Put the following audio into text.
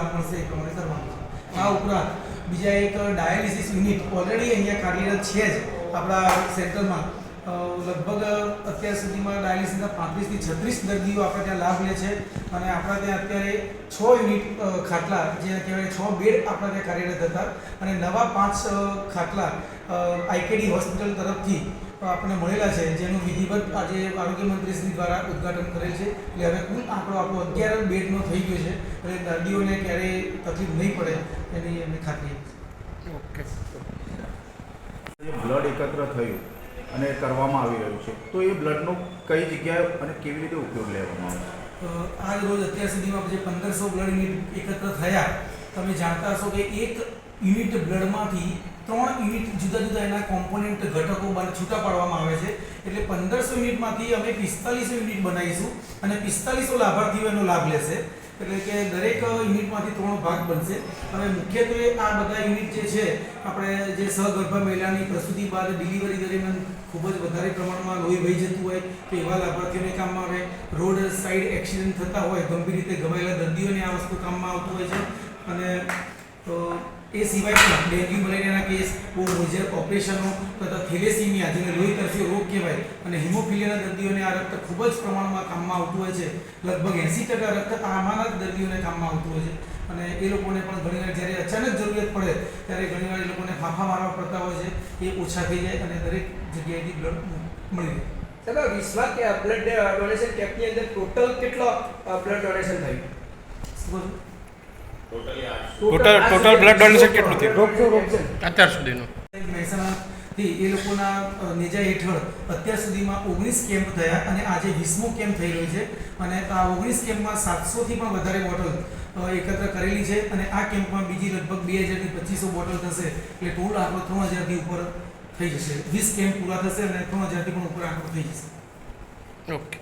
લાભ મળશે, એ કરવાનું છે. આ ઉપરાંત બીજા એક ડાયાલિસિસ યુનિટ ઓલરેડી અહીંયા કાર્યરત છે જ આપણા સેન્ટરમાં. લગભગ અત્યાર સુધીમાં ડાયાલિસિસના પાંત્રીસથી છત્રીસ દર્દીઓ આપણે ત્યાં લાભ લે છે અને આપણા ત્યાં અત્યારે છ યુનિટ ખાટલા જે કહેવાય છ બેડ આપણા ત્યાં કાર્યરત હતા. અને નવા પાંચ ખાટલા આઈકેડી હોસ્પિટલ તરફથી આપણે મળેલા છે જેનું વિધિવત આજે આરોગ્ય મંત્રીશ્રી દ્વારા ઉદ્ઘાટન કરેલ છે. એટલે હવે કુલ આંકડો આપણો અગિયાર બેડનો થઈ ગયો છે. એટલે દર્દીઓને ક્યારેય તકલીફ નહીં પડે એની એમને ખાતરી ઓકે. બ્લડ એકત્ર થયું. અને કરવામાં આવી રહ્યું છે. તો એ બ્લડનો કઈ જગ્યાએ અને કેવી રીતે ઉપયોગ લેવામાં આવે આજ રોજ અત્યાર સુધીમાં જે પંદરસો બ્લડ યુનિટ એકત્ર થયા, તમે જાણતા હશો કે એક યુનિટ બ્લડમાંથી ત્રણ યુનિટ જુદા જુદા એના કોમ્પોનન્ટ ઘટકો છૂટા પાડવામાં આવે છે. એટલે પંદરસો યુનિટમાંથી અમે પિસ્તાલીસો યુનિટ બનાવીશું અને પિસ્તાલીસો લાભાર્થીઓ એનો લાભ લેશે. એટલે કે દરેક યુનિટમાંથી ત્રણ ભાગ બનશે. હવે મુખ્યત્વે આ બધા યુનિટ જે છે, આપણે જે સગર્ભા મહિલાની પ્રસૂતિ બાદ ડિલિવરી દરમિયાન ખૂબ જ વધારે પ્રમાણમાં લોહી વહી જતું હોય તો એવા લાભાર્થીઓને કામમાં આવે. રોડ સાઈડ એક્સિડન્ટ થતા હોય, ગંભીર રીતે ઘવાયેલા દર્દીઓને આ વસ્તુ કામમાં આવતું હોય છે. અને તો એ સિવાય ડેન્ગ્યુ મલેરિયાના કેસ બહુ મેજર ઓપરેશનો તથા થેલેસીમિયા જેને લોહી તરફી રોગ કહેવાય અને હિમોફિલિયાના દર્દીઓને આ રક્ત ખૂબ જ પ્રમાણમાં કામમાં આવતું હોય છે. લગભગ એંસી ટકા રક્ત આમાંના જ દર્દીઓને કામમાં આવતું હોય છે. અને એ લોકોને પણ ઘણીવાર જ્યારે અચાનક જરૂરિયાત પડે ત્યારે ઘણીવાર એ લોકોને ફાંફા મારવા પડતા હોય છે. એ ઓછા થઈ જાય અને દરેક જગ્યાએથી બ્લડ મળી જાય સાહેબ વિશ્વા કે બ્લડ ડોનેશન કેમ્પની અંદર ટોટલ કેટલો બ્લડ ડોનેશન થયું? ટોટલ ટોટલ બ્લડ ડોનેશન કેટલું થયું? અત્યાર સુધીનું. મહેસાણાથી એ લોકોના નેજા હેઠળ અત્યાર સુધીમાં ઓગણીસ કેમ્પ થયા અને આજે વીસમો કેમ્પ થઈ રહ્યો છે. અને આ ઓગણીસ કેમ્પમાં સાતસોથી પણ વધારે બોટલ એકત્ર કરેલી છે. અને આ કેમ્પમાં બીજી લગભગ બે હજારથી પચીસો બોટલ થશે. એટલે ટોટલ આંકડો ત્રણ હજારથી ઉપર થઈ જશે. વીસ કેમ્પ પૂરા થશે અને ત્રણ હજારથી પણ ઉપર આંકડો થઈ જશે. ઓકે.